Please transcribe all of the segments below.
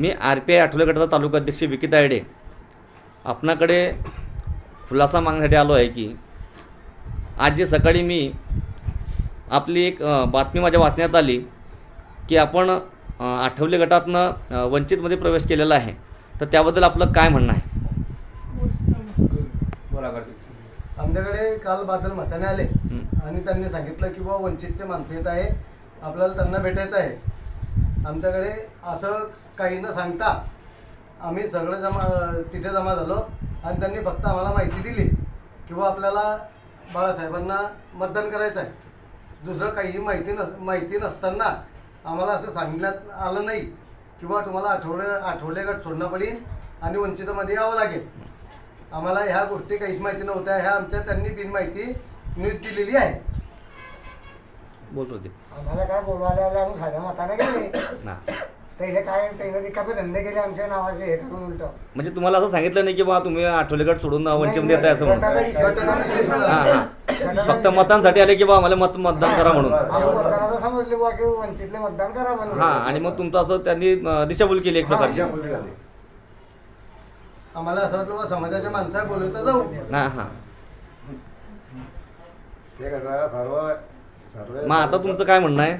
Me R P I Athawale गटाचा तालुका अध्यक्ष विकी तायडे आपणाकडे खुलासा मागण्यासाठी आलो आहे की आज जे सकाळी मी आपली एक बातमी माझ्या वाचण्यात आली की आपण आठवले गटातनं वंचितमध्ये प्रवेश केलेला आहे. तर त्याबद्दल आपलं काय म्हणणं आहे? आमच्याकडे काल बादल मसाने आले. आणि त्यांनी सांगितलं की बाबा वंचितचे माणसं येत आहे आपल्याला त्यांना भेटायचं आहे. आमच्याकडे असं काही न सांगता आम्ही सगळं जमा तिथे जमा झालो आणि त्यांनी फक्त आम्हाला माहिती दिली की बा आपल्याला बाळासाहेबांना मतदान करायचं आहे दुसरं काही माहिती नस माहिती नसताना आम्हाला असं सांगण्यात आलं नाही की बा तुम्हाला आठवडे आठवडे गट सोडणं पडेल आणि वंचितमध्ये यावं लागेल. आम्हाला ह्या गोष्टी काहीच माहिती नव्हत्या ह्या आमच्या त्यांनी बिन माहिती न्यूज दिलेली आहे. बोलतो ते. आम्हाला काय बोलवायला आम्ही साध्या मताने गेले ना. त्याला काय त्याला रिकामे धंदे केले आमच्या नावाचे हे करून उलट. म्हणजे तुम्हाला असं सांगितलं नाही की बा तुम्ही आठवले गट सोडून वंचितमध्ये येत आहे असं म्हणून. हां हां. फक्त मतांसाठी आले की बा आम्हाला मत मतदान करा म्हणून. आम्ही मतदानाचं समजले बुवा की वंचितले मतदान करा म्हणून. हां आणि मग तुमचं असं त्यांनी अं, दिशाभूल केली एक प्रकारची. आम्हाला असं वाटलं बा समाजाच्या माणसा बोलवता जाऊ. हां हां. ते कसं सर्व सर्व मग आता तुमचं काय म्हणणं आहे?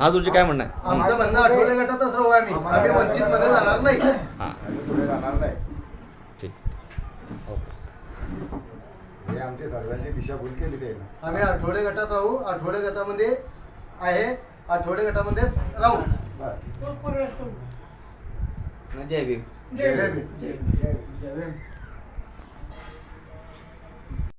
आज तुझे काय म्हणणं आहे? आमचं म्हणणं आठवडे गटातच राहू आम्ही. आम्ही वंचित मध्ये जाणार नाही. हां. पुढे जाणार नाही. ठीक. हे आमची सर्वांची दिशाभूल केली ते. आम्ही आठवडे गटात राहू आठवडे गटामध्ये आहे आठवडे गटामध्येच राहू. जय भीम. जय भीम. जय- जय भीम.